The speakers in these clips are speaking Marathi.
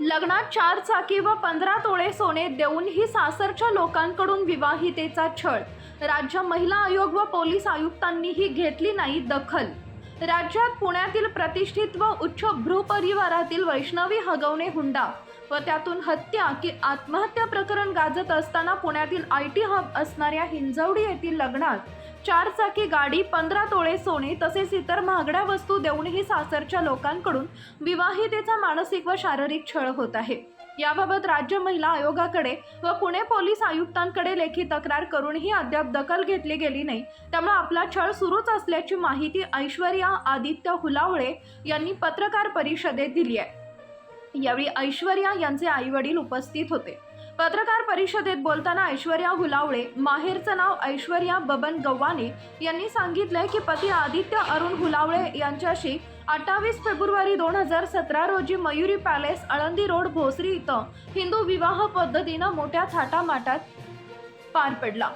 लग्नात चार चाकी व पंधरा तोळे सोने देऊन ही सासरच्या लोकांकडून विवाहितेचा छळ. राज्य महिला आयोग व पोलीस आयुक्तांनीही घेतली नाही दखल. राज्यात पुण्यातील प्रतिष्ठित व उच्च भ्रूपरिवारातील वैष्णवी हगवणे हुंडा व त्यातून हत्या की आत्महत्या प्रकरण गाजत असताना पुण्यातील आय टी हब असणाऱ्या हिंजवडी येथील लग्नात चारचाकी गाडी पंधरा तोळे सोने तसेच इतर महागड्या वस्तू देऊनही सासरच्या लोकांकडून विवाहितेचा मानसिक व शारीरिक छळ होत आहे. याबाबत राज्य महिला आयोगाकडे व पुणे पोलीस आयुक्तांकडे लेखी तक्रार करूनही अद्याप दखल घेतली गेली नाही. त्यामुळे आपला छळ सुरूच असल्याची माहिती ऐश्वर्या आदित्य हुलावळे यांनी पत्रकार परिषदेत दिली आहे. यावेळी ऐश्वर्या यांचे आईवडील उपस्थित होते. पत्रकार परिषदेत बोलताना ऐश्वर्या हुलावळे माहेरचं नाव ऐश्वर्या बबन गव्वाने यांनी सांगितलंय की पती आदित्य अरुण हुलावळे यांच्याशी अठ्ठावीस फेब्रुवारी दोन हजार सतरा रोजी मयुरी पॅलेस आळंदी रोड भोसरी इथं हिंदू विवाह पद्धतीनं मोठ्या थाटामाटात पार पडला.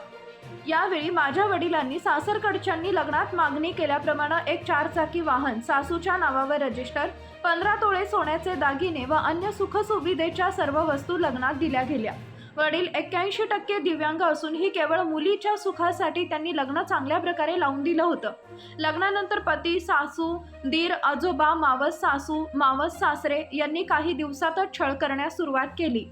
यावेळी माझ्या वडिलांनी सासरकडच्यांनी लग्नात मागणी केल्याप्रमाणे एक चारचाकी वाहन सासूच्या नावावर रजिस्टर पंधरा तोळे सोन्याचे दागिने व अन्य सुखसुविधेच्या सर्व वस्तू लग्नात दिल्या गेल्या. वडील एक्क्याऐंशी टक्के दिव्यांग असून ही केवळ मुलीच्या सुखासाठी त्यांनी लग्न चांगल्या प्रकारे लावून दिलं होतं. लग्नानंतर पती सासू दीर आजोबा मावस सासू मावस सासरे यांनी काही दिवसातच छळ करण्यास सुरुवात केली.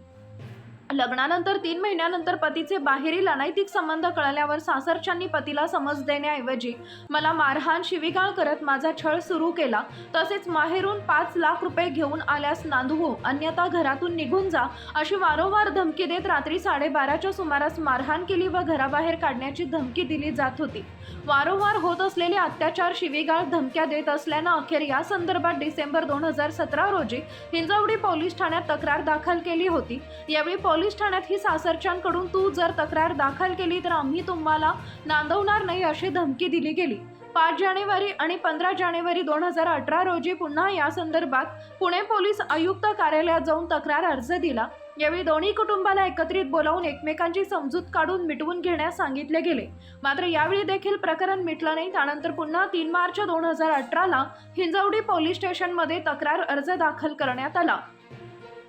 लग्नानंतर तीन महिन्यानंतर पतीचे बाहेरील अनैतिक संबंध कळल्यावर सासरच्यांनी पतीला समज देण्याऐवजी मला मारहाण शिवीगाळ करत माझा छळ सुरू केला. तसेच माहेरून पाच लाख रुपये घेऊन आल्यास नांदवू. अन्यथा घरातून निघून जा. अशी वारंवार धमकी देत रात्री साडेबाराच्या सुमारास मारहाण केली व घराबाहेर काढण्याची धमकी दिली जात होती. वारंवार होत असलेले अत्याचार शिवीगाळ धमक्या देत असल्यानं अखेर या संदर्भात डिसेंबर दोन हजार सतरा रोजी हिंजवडी पोलीस ठाण्यात तक्रार दाखल केली होती. यावेळी पोलीस पोलीस ठाण्यात ही सासरच्यांकडून तू जर तक्रार दाखल केली तर आम्ही तुम्हाला नांदवणार नाही अशी धमकी दिली गेली. पाच जानेवारी आणि पंधरा जानेवारी दोन हजार अठरा रोजी पुन्हा या संदर्भात पुणे पोलीस आयुक्त कार्यालयात जाऊन तक्रार अर्ज दिला. यावेळी दोन्ही कुटुंबाला एकत्रित बोलावून एकमेकांची समजूत काढून मिटवून घेण्यास सांगितले गेले. मात्र यावेळी देखील प्रकरण मिटलं नाही. त्यानंतर पुन्हा तीन मार्च दोन हजार अठराला हिंजवडी पोलीस स्टेशनमध्ये तक्रार अर्ज दाखल करण्यात आला.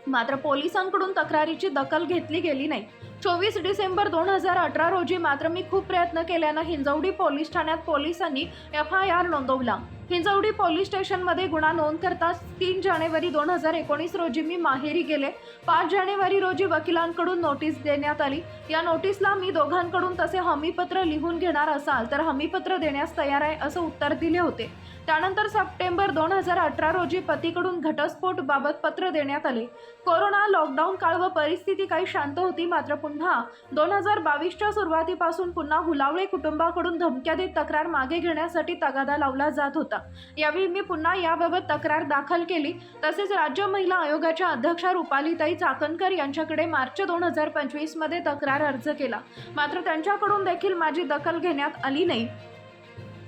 मात्र पोलिसांकडून तक्रारीची दखल घेतली गेली नाही. चोवीस डिसेंबर दोन हजार अठरा रोजी मात्र मी खूप प्रयत्न केल्यानं हिंजवडी पोलीस ठाण्यात पोलिसांनी एफ आय आर नोंदवला. हिंजवडी पोलीस स्टेशनमध्ये गुन्हा नोंद करताच तीन जानेवारी दोन हजार एकोणीस रोजी मी माहेरी गेले. पाच जानेवारी रोजी वकिलांकडून नोटीस देण्यात आली. या नोटीसला मी दोघांकडून तसे हमीपत्र लिहून घेणार असाल तर हमीपत्र देण्यास तयार आहे असं उत्तर दिले होते. त्यानंतर सप्टेंबर दोन हजार अठरा रोजी पतीकडून घटस्फोट बाबत पत्र देण्यात आले. कोरोना लॉकडाऊन काळ व परिस्थिती काही शांत होती मात्र पुन्हा दोन हजार बावीसच्या सुरुवातीपासून पुन्हा हुलावळे कुटुंबाकडून धमक्या देत तक्रार मागे घेण्यासाठी तगादा लावला जात होता. यावेळी मी पुन्हा याबाबत तक्रार दाखल केली. तसेच राज्य महिला आयोगाच्या अध्यक्षा रुपालीताई चाकणकर यांच्याकडे मार्च दोन हजार पंचवीसमध्ये तक्रार अर्ज केला. मात्र त्यांच्याकडून देखील माझी दखल घेण्यात आली नाही.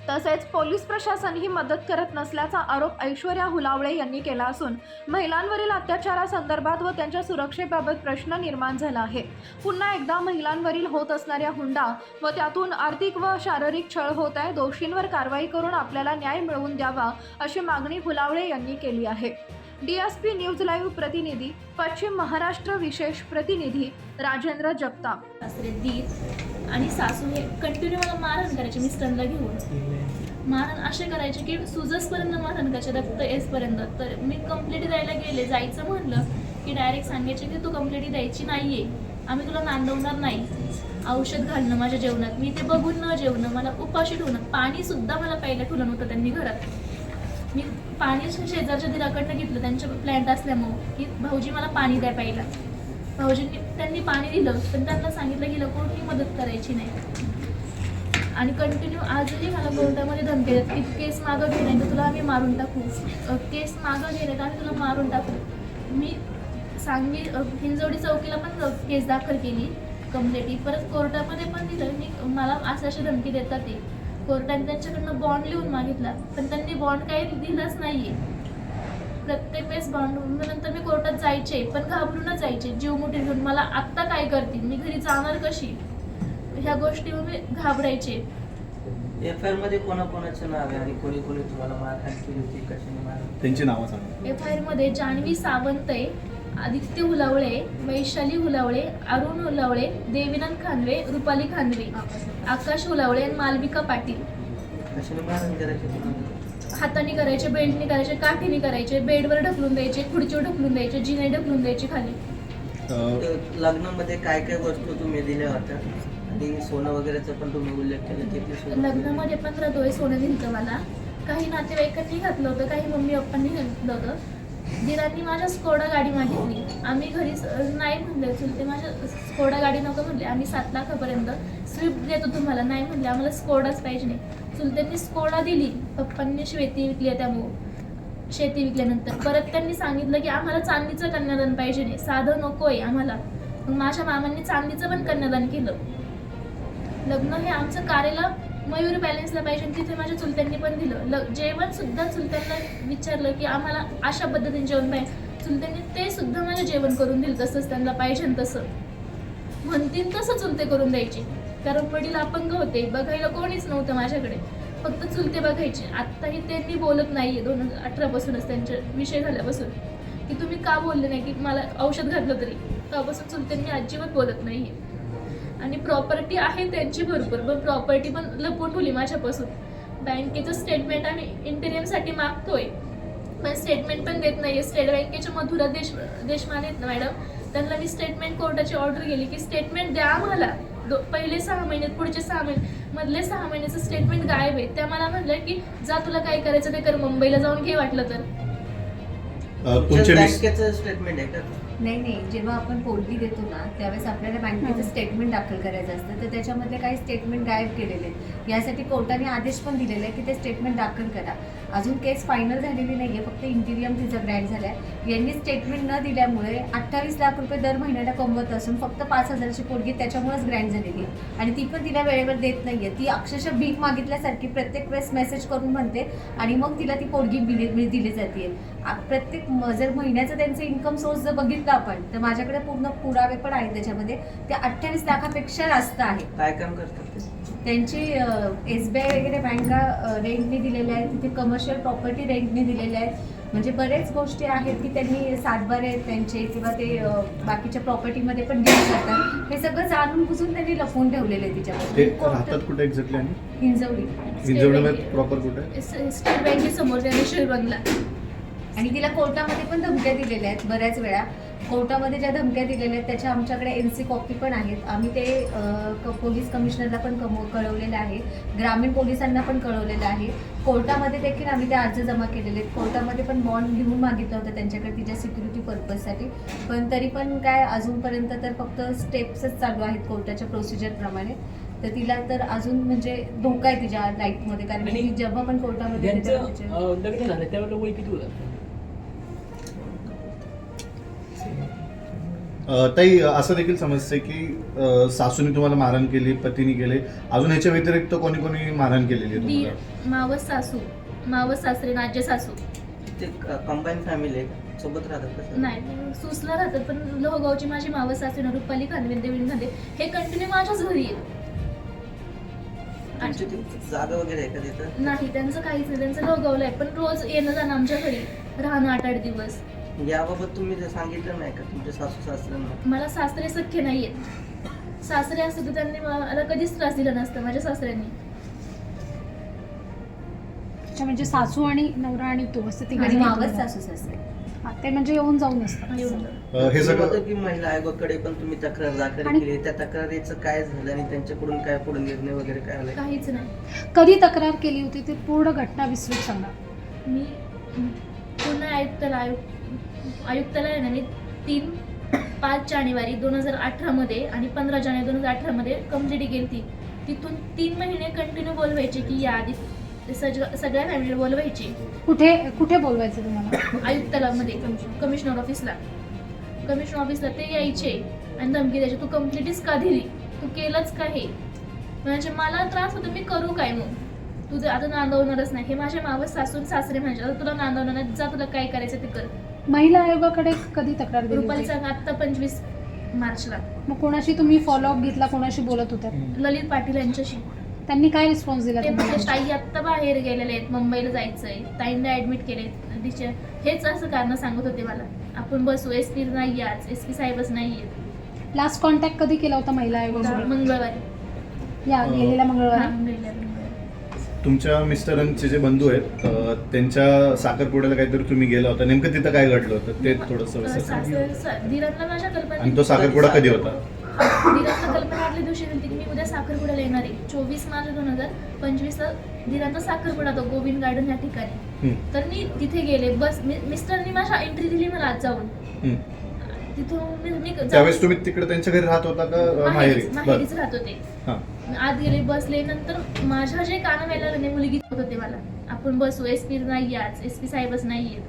तसेच पोलीस प्रशासनही मदत करत नसल्याचा आरोप ऐश्वर्या हुलावळे यांनी केला असून महिलांवरील अत्याचारासंदर्भात व त्यांच्या सुरक्षेबाबत प्रश्न निर्माण झाला आहे. पुन्हा एकदा महिलांवरील होत असणाऱ्या हुंडा व त्यातून आर्थिक व शारीरिक छळ होत आहे दोषींवर कारवाई करून आपल्याला न्याय मिळवून द्यावा अशी मागणी हुलावळे यांनी केली आहे. डीएसपी न्यूज लाईव्ह प्रतिनिधी पश्चिम महाराष्ट्र विशेष प्रतिनिधी राजेंद्र जगताप. आणि सासू हे कंटिन्यू मला मारहाण करायचे मिस्टरला घेऊन. मारहाण असे करायचे की सुजसपर्यंत मारहाण करायचे रक्त येसपर्यंत तर मी कंप्लेंट द्यायला गेले जायचं म्हणलं की डायरेक्ट सांगायचे की तू कंप्लेंट द्यायची नाही आहे आम्ही तुला नांदवणार नाही. औषध घालणं माझ्या जेवणात. मी ते बघून न जेवणं मला उपाशी ठेवणं. पाणीसुद्धा मला प्यायला ठेवलं नव्हतं त्यांनी घरात. मी पाणी शेजारच्या दिराकडनं घेतलं त्यांच्या प्लॅन्ट असल्यामुळं. की भाऊजी मला पाणी द्या प्यायला. भाऊजींनी त्यांनी पाणी दिलं पण त्यांना सांगितलं की कोणती मदत करायची नाही. आणि कंटिन्यू आजही मला कोर्टामध्ये धमकी देतात की केस मागं घे नाही तर तुला आम्ही मारून टाकू. केस मागं घे नाही तर आम्ही तुला मारून टाकू. मी सांगली हिंजवडी चौकीला पण केस दाखल केली कंप्लेंटी परत कोर्टामध्ये पण दिलं. मी मला असं अशी धमकी देतात ते. कोर्टाने त्यांच्याकडनं बॉन्ड लिहून मागितला पण त्यांनी बॉन्ड काही दिलंच आहे प्रत्येक वेळेस बॉन्ड नंतर मी कोर्टात जायचे पण घाबरूनच जायचे जीव मुठी घेऊन. मला आत्ता काय करतील? मी घरी जाणार कशी? ह्या गोष्टीवर मी घाबरायचे. एफ आय आरमध्ये कोणाकोणाचं नाव आहे? आणि कोणी कोणी तुम्हाला मारहाण केली होती? कशाने मारहाण त्यांची नावं सांगा. एफ आय आरमध्ये जान्हवी सावंत आहे आदित्य हुलावळे वैशाली हुलावळे अरुण हुलावळे देवीनंद खानवे रुपाली खानवे आकाश हुलावळे आणि मालविका पाटील. कशाने मारण करायचे तुम्हाला? हाताने करायचे बेल्टने करायचे काठीने करायचे बेडवर ढकलून द्यायचे खुर्चीवर ढकलून द्यायचे जिने ढकलून द्यायचे खाली. लग्नामध्ये काय काय वस्तू तुम्ही दिल्या होत्या? आणि सोनं वगैरेचा पण तुम्ही उल्लेख केला किती सोनं? लग्नामध्ये पंधरा तोळे सोनं दिलं मला. काही नातेवाईकांनी घातलं होतं काही मम्मी पप्पांनी घातलं होतं. दिरांनी माझ्या स्कोडा गाडी मागितली. आम्ही घरी नाही म्हणले चुलते माझ्या स्कोडा गाडी नको म्हणले. आम्ही सात लाखापर्यंत स्विफ्ट देतो तुम्हाला. नाही म्हणले आम्हाला स्कोडाच पाहिजे नाही. चुलत्यांनी स्कोडा दिली. पप्पांनी शेती विकली आहे त्यामुळं शेती विकल्यानंतर. परत त्यांनी सांगितलं की आम्हाला चांदीचं कन्यादान पाहिजे नाही. साधं नको आहे आम्हाला. मग माझ्या मामांनी चांदीचं पण कन्यादान केलं. लग्न हे आमचं कार्याला मयूर बॅलेन्सला पाहिजे तिथे माझ्या चुलत्यांनी पण दिलं. ल जेवण सुद्धा चुलत्यांना विचारलं की आम्हाला अशा पद्धतीने जेवण पाहिजे. चुलत्यांनी ते सुद्धा माझं जेवण करून दिलं. तसंच त्यांना पाहिजे तसं. म्हणतील तसं चुलते करून द्यायचे. कारण वडील अपंग होते. बघायला कोणीच नव्हतं माझ्याकडे. फक्त चुलते बघायचे. आत्ताही त्यांनी बोलत नाहीये. दोन हजार अठरापासूनच त्यांच्या विषय झाल्यापासून. की तुम्ही का बोलले नाही? की मला औषध घातलं तरी. तेव्हापासून चुलत्यांनी अजिबात बोलत नाहीये. आणि प्रॉपर्टी आहे त्यांची भरपूर. पण प्रॉपर्टी पण लपवून ठेवली माझ्यापासून. बँकेचं स्टेटमेंट आम्ही इंटेरियमसाठी मागतोय. पण स्टेटमेंट पण देत नाहीये. स्टेट बँकेच्या मधुरा देश देशमान आहेत ना मॅडम त्यांना मी स्टेटमेंट कोर्टाची ऑर्डर केली की स्टेटमेंट द्या आम्हाला. दो पहिले सहा महिने पुढचे सहा महिने मधले सहा महिन्याचं स्टेटमेंट गायब आहे. त्या मला म्हणलं की जा तुला काय करायचं ते कर मुंबईला जाऊन घे वाटलं तर. तुमच्या बँकेचं स्टेटमेंट आहे का? नाही नाही. जेव्हा आपण पोटगी देतो ना त्यावेळेस आपल्याला बँकेचं स्टेटमेंट दाखल करायचं असतं. तर त्याच्यामधले काही स्टेटमेंट गायब केलेले आहेत. यासाठी कोर्टाने आदेश पण दिलेला आहे की ते स्टेटमेंट दाखल करा. अजून केस फायनल झालेली नाही आहे फक्त इंटिरियम तिचं ग्रँड झालं आहे यांनी स्टेटमेंट न दिल्यामुळे अठ्ठावीस लाख रुपये दर महिन्याला कमवत असून फक्त पाच हजाराची पोटगी त्याच्यामुळेच ग्रँड झालेली आहे. आणि ती पण तिला वेळेवर देत नाही आहे ती अक्षरशः भीक मागितल्यासारखी प्रत्येक वेळेस मेसेज करून म्हणते आणि मग तिला ती पोटगी दिली जाते प्रत्येक जर महिन्याचं त्यांचं इन्कम सोर्स जर बघितलं आपण तर माझ्याकडे पूर्ण पुरावे पण आहेत त्याच्यामध्ये. ते अठ्ठावीस लाखापेक्षा जास्त आहे. काय काम करतात? त्यांची एस बी आय वगैरे बँका रेंटने दिलेल्या आहेत तिथे कमर्शियल प्रॉपर्टी रेंटने दिलेल्या आहेत. म्हणजे बरेच गोष्टी आहेत की त्यांनी सातबारे आहेत त्यांचे किंवा ते बाकीच्या प्रॉपर्टीमध्ये पण डील करतात हे सगळं जाणून बुजून त्यांनी लपवून ठेवलेलं आहे ते तिच्यामध्ये राहतात कुठे एक्झॅक्टली आणि? हिंजवडी. हिंजवडीमध्ये प्रॉपर कुठे? स्टेट बँकेसमोर त्यांनी आणि तिला कोर्टामध्ये पण धमक्या दिलेल्या आहेत बऱ्याच वेळा. कोर्टामध्ये ज्या धमक्या दिलेल्या आहेत त्याच्या आमच्याकडे एन सी कॉपी पण आहेत. आम्ही ते पोलीस कमिशनरला पण कम कळवलेलं आहे. ग्रामीण पोलिसांना पण कळवलेलं आहे. कोर्टामध्ये देखील आम्ही ते अर्ज जमा केलेले आहेत. कोर्टामध्ये पण बॉन्ड घेऊन मागितलं होतं त्यांच्याकडे तिच्या सिक्युरिटी पर्पजसाठी. पण तरी पण काय अजूनपर्यंत तर फक्त स्टेप्सच चालू आहेत कोर्टाच्या प्रोसिजरप्रमाणे तर तिला तर अजून म्हणजे धोका आहे तिच्या लाईफमध्ये. कारण की जेव्हा पण कोर्टामध्ये लग्न झालं त्यावेळेला वय किती होतं? ताई असं देखील समजते की सासूने तुम्हाला मारहाण केली पतीने केले. अजून ह्याच्या व्यतिरिक्त कोणी कोणी मारहाण केलेली आहे दीर तुम्हाला मावस सासू मावस सासरे नाज्य सासू. ते कंबाईन फॅमिली आहे? सोबत राहतात नाही सुसला राहतात पण लोहगावची माझी मावस सासू ना रुपाली खानवे देवीन खांदे हे कंटिन्यू माझ्याच घरी आहेत तुमची ती जागा वगैरे आहे का तिथं? नाही त्यांचं काहीच नाही. त्यांचं लोहगावलं आहे पण रोज येणं जाणं आमच्या घरी. राहणं आठ आठ दिवस. याबाबत तुम्ही ते सांगितलं नाही का तुमच्या सासू सासऱ्यांना? मला सासरे सख्खे नाही आहेत सासरे असते तर त्यांनी मला कधीच त्रास दिला नसता माझ्या सासऱ्यांनी. अच्छा म्हणजे सासू आणि नवरा आणि तू असं ती आणि मावस सासू सासरे. ते म्हणजे येऊन जाऊन असतात. अ, हे असं सगळं होतं की महिला आयोगाकडे पण तुम्ही तक्रार दाखल आणि- केली त्या तक्रारीचं काय झालं आणि त्यांच्याकडून काय पुढे निर्णय वगैरे काय आलाय काहीच नाही. कधी तक्रार केली होती? ती पूर्ण घटना विस्तृत सांगा. मी पुन्हा आयुक्ताला आयुक्त आयुक्ताला आहे ना मी तीन पाच जानेवारी दोन हजार अठरामध्ये आणि पंधरा जानेवारी दोन हजार अठरामध्ये केली ती तिथून तीन महिने कंटिन्यू बोलवायचे की या आधी सगळ्या फॅमिलीला बोलवायचे. कुठे कुठे बोलवायचं तुम्हाला? आयुक्ताला मध्ये कमिशनर ऑफिसला कमिशनर ऑफिसला ते यायचे आणि धमकी द्यायचे तू कंप्लेंटच का दिली? तू केलंच का हे? म्हणजे मला त्रास होतो मी करू काय मग? तुझं आता नांदवणारच नाही. हे माझ्या मावस सासून सासरे म्हणजे आता तुला नांदवणार नाही जा तुला काय करायचं ते कर. महिला आयोगाकडे कधी तक्रार दिली होती? रुपालीचा आत्ता पंचवीस मार्चला. मग कोणाशी तुम्ही फॉलोअप घेतला? कोणाशी बोलत होत्या? ललित पाटील यांच्याशी. त्यांनी काय रिस्पॉन्स दिला ते म्हणजे ताई आत्ता बाहेर गेलेले आहेत. मुंबईला जायचंय. ताईंना ऍडमिट केले तिचे हेच असं कारण सांगत होते मला. आपण बसू. एस पी नाही आज. एस पी साहेबच नाही आहेत. लास्ट कॉन्टॅक्ट कधी केला होता महिला आयोगासोबत? मंगळवारी. या गेलेल्या मंगळवारी. तुमच्या मिस्टरांचे जे बंधू आहेत अ, त्यांच्या साखरपुड्याला काहीतरी तुम्ही गेला होता. नेमकं तिथं काय घडलं होतं? ते थोडंसं सासर सा- दिरांना माझ्या कल्पना आणि तो साखरपुडा कधी होता? दिरांना कल्पना आदल्या दिवशी दिली की मी उद्या साखरपुड्याला येणार आहे. चोवीस मार्च दोन हजार पंचवीसला दिरांचा साखरपुडा तो गोविंद गार्डन या ठिकाणी. हं, तर मी तिथे गेले. बस मी मिस्टरनी माझ्या एंट्री दिली मला आज जाऊन. हं. तिथून मी त्यावेळेस तुम्ही तिकडे त्यांच्या घरी राहत होता का अ, माहेरीच राहत होते. हां. आत गेले बसले नंतर माझ्या जे काना वेळेला मुलगी होत होते मला. आपण बसू एस पी नाही आज एस पी साहेबच नाही आहेत.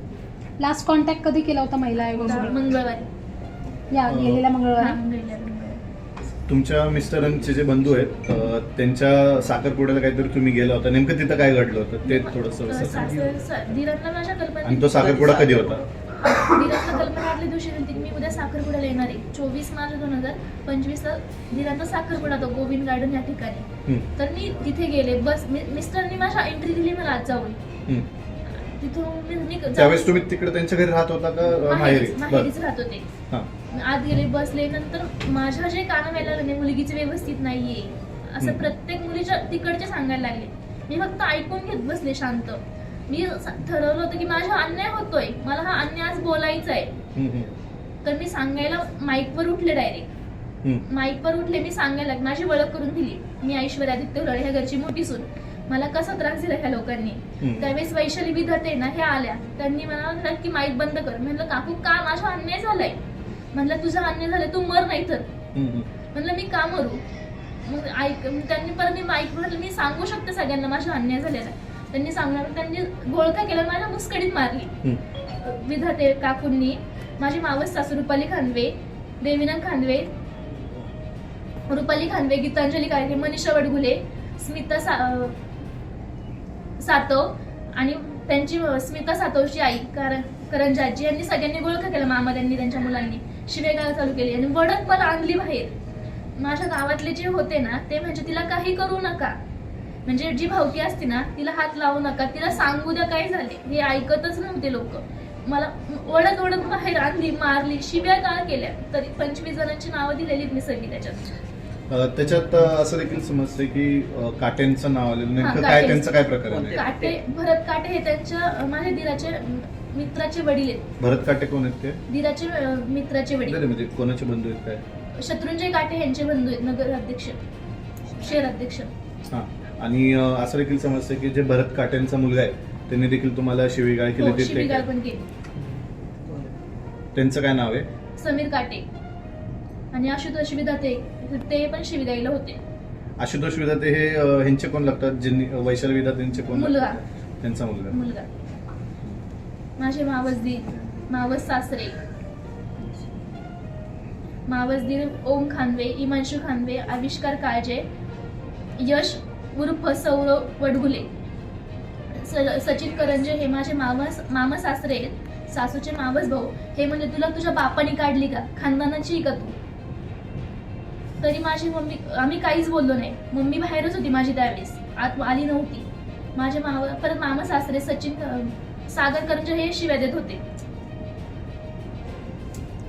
लास्ट कॉन्टॅक्ट कधी केला होता महिला आयोगासोबत? मंगळवारी. या गेलेल्या हा, मंगळवारी मंगळवारी. मंगळवारी. तुमच्या मिस्टरांचे जे बंधू आहेत अ, त्यांच्या साखरपुड्याला काहीतरी तुम्ही गेला होता. नेमकं तिथं काय घडलं होतं? ते थोडंसं सासर सा- माझ्या आणि तो साखरपुडा कधी होता? दिरांना कल्पना आदल्या दिवशी की मी उद्या साखरपुड्याला येणार आहे. चोवीस मार्च दोन हजार पंचवीसला दिरांचा साखरपुडा तो गोविंद गार्डन या ठिकाणी. तर मी तिथे गेले. बस मी मिस्टरनी माझ्या एंट्री दिली मला आज जाऊन. हं. तिथून मी मी जा- त्यावेळेस तुम्ही तिकडे त्यांच्या घरी राहत होता का अ, माहेरी? माहेरीच बरं. माहेरीच राहत होते. हां. आत गेले बसले नंतर माझ्या जे काना वेळेला मुलगीचे व्यवस्थित नाहीये. असं हम्म. प्रत्येक मुलीच्या तिकडचे सांगायला लागले. मी फक्त ऐकून घेत बसले शांत. मी स- ठरवलं होतं की माझा अन्याय होतोय. मला हा अन्याय बोलायचा आहे हं, हं, तर मी सांगायला माईकवर उठले डायरेक्ट हं. माईकवर उठले मी सांगायला. माझी ओळख करून दिली मी ऐश्वर्या आदित्य उराळे ह्या घरची मोठी सून मला कसा त्रास दिला ह्या लोकांनी. त्यावेळेस वैशाली विधाते ना ह्या आल्या त्यांनी मला म्हटलं की माईक बंद कर म्हणलं काकू का माझा अन्याय झालाय म्हणलं तुझा अन्याय झालाय तू मर नाही तर हं, हं. म्हणलं मी का मरू मग ऐक त्यांनी परत मी माईक म्हटलं मी सांगू शकते सगळ्यांना माझा अन्याय झालेला. त्यांनी सांगणार त्यांनी गोळका केला माझ्या मुस्कडीत मारली हं. विधाते काकूंनी. माझी मावस सासू रुपाली खानवे देवीनंद खानवे रुपाली खानवे गीतांजली कारके मनीषा वडगुले स्मिता सा सातव आणि त्यांची स्मिता सातवची आई कारण करंजाजी यांनी सगळ्यांनी गोळखा केला मामा त्यांनी त्यांच्या मुलांनी. शिवेगाव चालू केली आणि वडक पण आणली बाहेर. माझ्या गावातले जे होते ना ते म्हणजे तिला काही करू नका. म्हणजे जी भावकी असते ना तिला हात लावू नका. तिला सांगू द्या काय झाले. हे ऐकतच नव्हते लोक. मला ओढत ओढत बाहेर आणली मारली शिव्या काळ केल्या? तरी पंचवीस जणांची नावं दिलेली मी सगळी त्याच्यात त्याच्यात असं देखील समजतंय की काट्यांचं नाव आलेलं नेमकं काय. त्यांचं काय प्रकरण आहे? काटे? भरत काटे हे त्यांच्या माझ्या दिराचे मित्राचे वडील आहेत. भरत काटे कोण आहेत ते? दिराचे मित्राचे वडील. नाही, म्हणजे कोणाचे बंधू आहेत काय? शत्रुंजय काटे यांचे बंधू आहेत नगर अध्यक्ष. शहर अध्यक्ष. हां. आणि अ, असं देखील समजतंय की जे भरत काट्यांचा मुलगा आहे त्यांनी देखील तुम्हाला शिवीगाळ केली हो ते काय? पण केली. त्यांचं काय नाव आहे? समीर काटे. आणि आशुतोष विधाते ते पण शिविगाईला होते. आशुतोष विधाते हे अ, ह्यांचे कोण लागतात? ज्यांनी वैशाली विधाते यांचे कोण मुलगा. लागतात? त्यांचा मुलगा. मुलगा. माझे मावस दीर मावस सासरे. मावस दीर ओम खानवे इमांशू खानवे आविष्कार काळजे यश उर्फ सौरव वडगुले. सचिन करंजे हे माझे मावस मामा सासरे आहेत. सासूचे मावस भाऊ. हे म्हणजे तुला तुझ्या बापाने काढली का? खानदानाची का तू? तरी माझी मम्मी आम्ही काहीच बोललो नाही. मम्मी बाहेरच होती माझी त्यावेळेस. आत आली नव्हती. माझे माव परत मामा सासरे सचिन सागर करंजे हे शिव्या देत होते.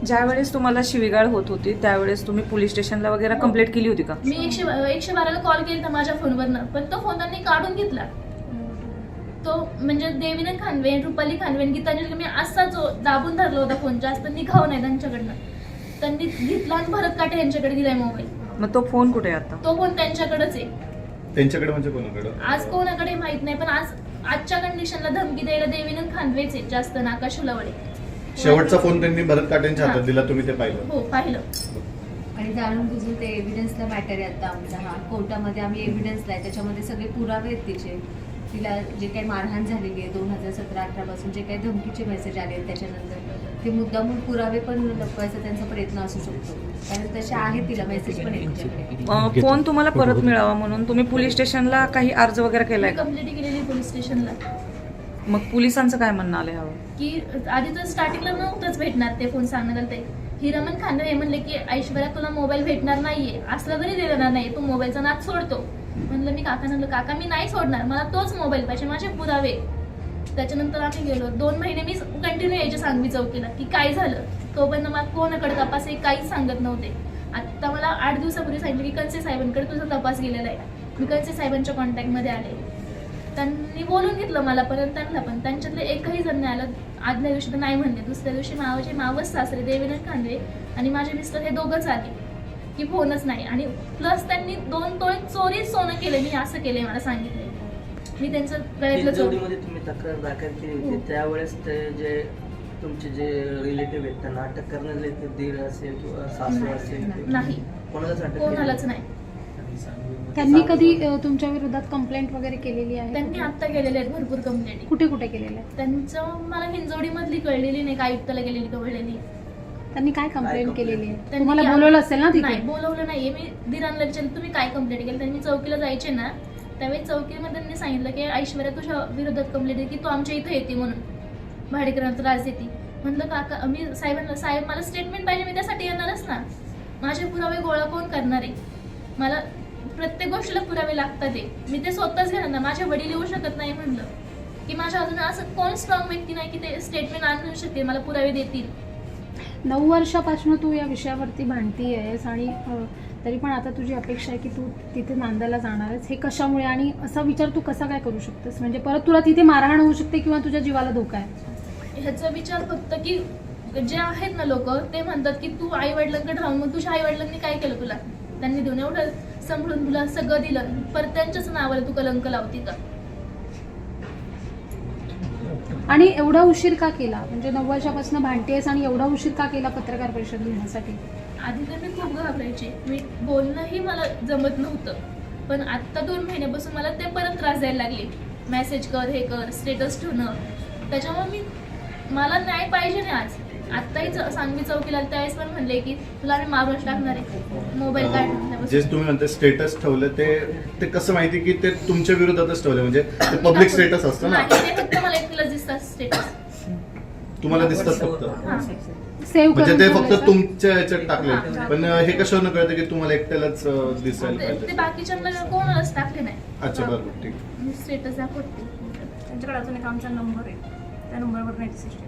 ज्यावेळेस तुम्हाला शिवीगाळ होत होती त्यावेळेस तुम्ही पोलीस स्टेशनला वगैरे कंप्लेंट केली होती का? मी एकशे एकशे बाराला कॉल केला माझ्या फोनवरनं. पण तो फोन त्यांनी काढून घेतला. तो म्हणजे देवीनंद खानवे रुपाली खानवे आणि गीतांजली मी असा जो दाबून धरला होता फोन जास्त निघाव नाही त्यांच्याकडनं. त्यांनी घेतला आणि भरत काटे यांच्याकडे दिलाय मोबाईल मग तो फोन कुठे आहे आता? तो फोन त्यांच्याकडेच आहे. त्यांच्याकडे म्हणजे कोणाकडं? आज कोणाकडे माहीत नाही पण आज आजच्या कंडिशनला धमकी द्यायला देवीनंद खानवेच आहेत जास्त नाका शुलावडे. शेवटचा फोन त्यांनी भरत काट्यांच्या हातात हां. दिला तुम्ही ते पाहिलं. हो पाहिलं. आणि जाणून बुजून ते एव्हिडन्सला मॅटर आहे आता आमचा हा. कोर्टामध्ये आम्ही एव्हिडन्सला आहे त्याच्यामध्ये सगळे पुरावे आहेत तिचे. तिला जे काही मारहाण झालेली आहे दोन हजार सतरा अठरा पासून जे काही धमकीचे मेसेज आले आहेत त्याच्यानंतर ते मुद्दामून पुरावे पण लपवायचा त्यांचा प्रयत्न असू शकतो. कारण तसे आहेत तिला मेसेज पण आहेत तिच्याकडे. अं, फोन तुम्हाला परत मिळावा म्हणून? तुम्ही पोलीस स्टेशनला काही अर्ज वगैरे केलाय का? कंप्लेंट केलेली पोलीस स्टेशनला. मग पोलिसांचं काय म्हणणं आलं हवं की आधी तर स्टार्टिंगला नव्हतंच भेटणार ते फोन सांगण्यात आलं ते हिरामन खांडे हे म्हणले की ऐश्वर्या तुला मोबाईल भेटणार नाहीये. असला तरी देणार नाही तू मोबाईलचा नाद सोडतो. म्हणलं मी काका म्हणलं काका मी नाही सोडणार. मला तोच मोबाईल पाहिजे. माझे पुरावे त्याच्यानंतर आम्ही गेलो. दोन महिने मी कंटिन्यू यायचे सांगवी चौकीला की काय झालं? तोपर्यंत मला कोणाकडे तपास आहे काहीच सांगत नव्हते. आता मला आठ दिवसापूर्वी सांगितलं की कनसे साहेबांकडे तुझा तपास गेलेला आहे. मी कनसे साहेबांच्या कॉन्टॅक्टमध्ये आले. त्यांनी बोलून घेतलं मला परत त्यांना पण. त्यांच्यातले एकही जण नाही आलं. आदल्या दिवशी तर नाही म्हणले. दुसऱ्या दिवशी मावाचे मावस सासरे देवेंद्र कांदे आणि माझे मिस्टर हे दोघंच आले. की फोनच नाही. आणि प्लस त्यांनी दोन तोळे चोरी सोनं केले. मी असं केलंय मला सांगितले मी त्यांचं गळ्यातलं चोर हिंजवडीमध्ये तुम्ही तक्रार दाखल केली होती. हो. त्यावेळेस ते जे तुमचे जे रिलेटिव्ह आहेत त्यांना अटक करण्यात ते दीर असेल किंवा सासू असेल. नाही कोणालाच अटक कोणालाच नाही. त्यांनी कधी तुमच्या विरोधात कंप्लेंट वगैरे केलेली आहे? त्यांनी आत्ता केलेले आहेत भरपूर कंप्लेंट कुठे कुठे केलेलं आहे त्यांचं मला हिंजवडी मधली कळलेली नाही का आयुक्ताला गेलेली कळलेली. त्यांनी काय कंप्लेंट? केलेली आहे? त्यांनी तुम्हाला की- बोलवलं असेल ना नाही बोलवलं नाहीये मी दिरांना विचारलं तुम्ही काय कंप्लेंट केली? त्यांनी चौकीला जायचे ना त्यावेळी चौकीमध्ये त्यांनी सांगितलं की ऐश्वर्या तुझ्या विरोधात कंप्लेंट आहे की तू आमच्या इथे येते म्हणून. भाडेकरांना त्रास देते. म्हणलं काका मी साहेबांना साहेब मला स्टेटमेंट पाहिजे मी त्यासाठी येणारच ना. माझे पुरावे गोळा कोण करणार आहे? मला प्रत्येक गोष्टीला पुरावे लागतात ते मी ते स्वतःच घेणार ना माझे वडील येऊ शकत नाही म्हणलं. की माझ्या अजून असं कोण स्ट्रॉंग व्यक्ती नाही की ते स्टेटमेंट आणू शकते मला पुरावे देतील. नऊ वर्षापासून तू या विषयावरती भांडती आहेस आणि तरी पण आता तुझी अपेक्षा आहे की तू तिथे नांदायला जाणार आहेस. हे कशामुळे आणि असा विचार तू कसा काय करू शकतेस? म्हणजे परत तुला तिथे मारहाण होऊ शकते किंवा तुझ्या जीवाला धोका आहे? ह्याचा विचार फक्त की जे आहेत ना लोक ते म्हणतात की तू आई वडिलांकडे राहून मग तुझ्या आई वडिलांनी काय केलं तुला? त्यांनी देऊन एवढं सांभाळून तुला सगळं दिलं. परत त्यांच्याच नावाला तू कलंक लावती का? आणि एवढा उशीर का केला? म्हणजे नऊ वर्षापासून भांडतेस आणि एवढा उशीर का केला पत्रकार परिषद घेण्यासाठी? आधी तर मी खूप घाबरायची. मी बोलणंही मला जमत नव्हतं. पण आत्ता दोन महिन्यापासून मला ते परत त्रास द्यायला लागले. मेसेज कर हे कर स्टेटस ठेवणं. त्याच्यामुळे मी मला न्याय पाहिजे नाही आज. आत्ताही सांगवी चौकीला त्यावेळेस पण म्हणले की तुला आम्ही मारूनच टाकणार आहे. मोबाईल जे काढ तुम्ही म्हणते स्टेटस ठेवलं ते ते कसं माहिती की ते तुमच्या विरोधातच ठेवलं म्हणजे ते पब्लिक स्टेटस असतं ना? नाही ते फक्त मला एकटीलाच दिसतात स्टेटस तुम्हाला दिसतात फक्त? सेव्ह म्हणजे ते फक्त का? तुमच्या याच्यात टाकले पण हे कशावरून कळतं की तुम्हाला एकट्यालाच अं, दिसायला ते ते पाहिजे बाकीच्यांना कोणालाच टाकले नाही. अच्छा बरोबर ठीक. स्टेटस दाखवते. त्यांच्याकडे अजून एक आमचा नंबर आहे. त्या नंबरवर नाही सिस्टम